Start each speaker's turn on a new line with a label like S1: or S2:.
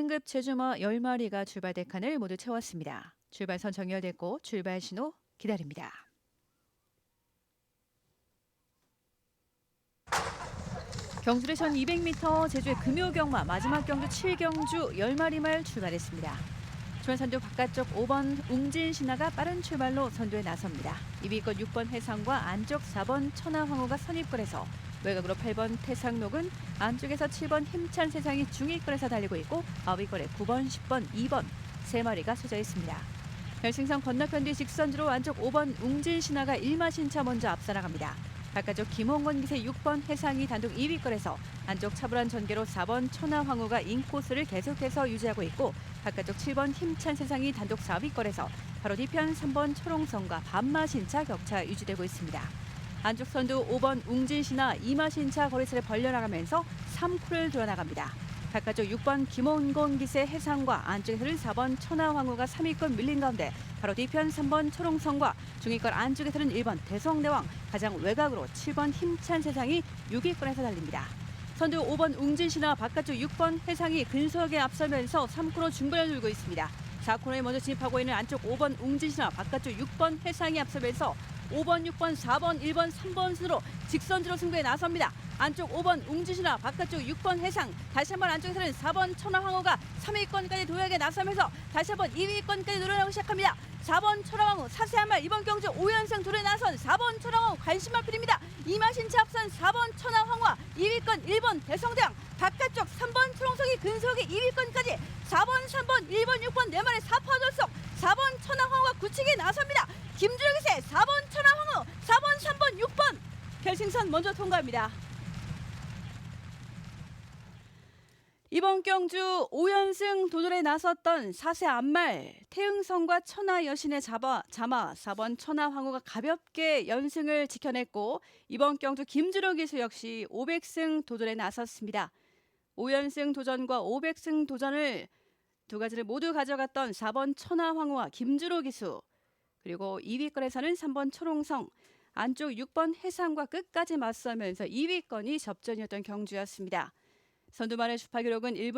S1: A등급 제주마 10마리가 출발 대 칸을 모두 채웠습니다. 출발선 정렬됐고 출발 신호 기다립니다. 경주의 전 200m 제주의 금요경마 마지막 경주 7경주 10마리 말 출발했습니다. 주변선두 바깥쪽 5번 웅진 신화가 빠른 출발로 선두에 나섭니다. 2위권 6번 해상과 안쪽 4번 천하황후가 선입권에서 외곽으로 8번 태상록은 안쪽에서 7번 힘찬 세상이 중위권에서 달리고 있고 9위권에 9번, 10번, 2번 세 마리가 쏘져 있습니다. 결승선 건너편 뒤 직선주로 안쪽 5번 웅진 신화가 1마신차 먼저 앞서 나갑니다. 바깥쪽 김홍건 기세 6번 해상이 단독 2위권에서 안쪽 차분한 전개로 4번 천하황후가 인코스를 계속해서 유지하고 있고 바깥쪽 7번 힘찬 세상이 단독 4위권에서 바로 뒤편 3번 초롱성과 반마신차 격차 유지되고 있습니다. 안쪽 선두 5번 웅진시나 이마신차 거리세를 벌려나가면서 3쿠를 돌아나갑니다. 바깥쪽 6번 김원곤 기세 해상과 안쪽에서는 4번 천하황후가 3위권 밀린 가운데 바로 뒤편 3번 초롱성과 중위권 안쪽에서는 1번 대성대왕 가장 외곽으로 7번 힘찬 세상이 6위권에서 달립니다. 선두 5번 웅진시나 바깥쪽 6번 해상이 근소하게 앞서면서 3코너 중간을 돌고 있습니다. 4코너에 먼저 진입하고 있는 안쪽 5번 웅진시나 바깥쪽 6번 해상이 앞서면서 5번, 6번, 4번, 1번, 3번 순으로 직선주로 승부에 나섭니다. 안쪽 5번 웅진시나 바깥쪽 6번 해상 다시 한번 안쪽에서는 4번 천하황후가 3위권까지 도약에 나서면서 다시 한번 2위권까지 노려나오기 시작합니다. 4번 천하황후 사세한 말 이번 경주 5연승 도에 나선 4번 천하황후 관심만 필입니다. 이마신차 앞선 4번 천하황후와 2위권 1번 대성대왕 바깥쪽 3번 초롱석이 근속이 2위권까지 4번, 3번, 1번, 6번 네 마리 4파 돌속 4번 천하황후가 굳히게 나섭니다. 김주력이세 4번 천하황후 4번, 3번, 6번 결 승선 먼저 통과합니다. 이번 경주 5연승 도전에 나섰던 사세 안말 태흥성과 천하 여신의 자바, 자마 4번 천하 황후가 가볍게 연승을 지켜냈고 이번 경주 김주로 기수 역시 500승 도전에 나섰습니다. 5연승 도전과 500승 도전을 두 가지를 모두 가져갔던 4번 천하 황후와 김주로 기수 그리고 2위권에서는 3번 초롱성 안쪽 6번 해상과 끝까지 맞서면서 2위권이 접전이었던 경주였습니다. 선두만의 주파 기록은 1분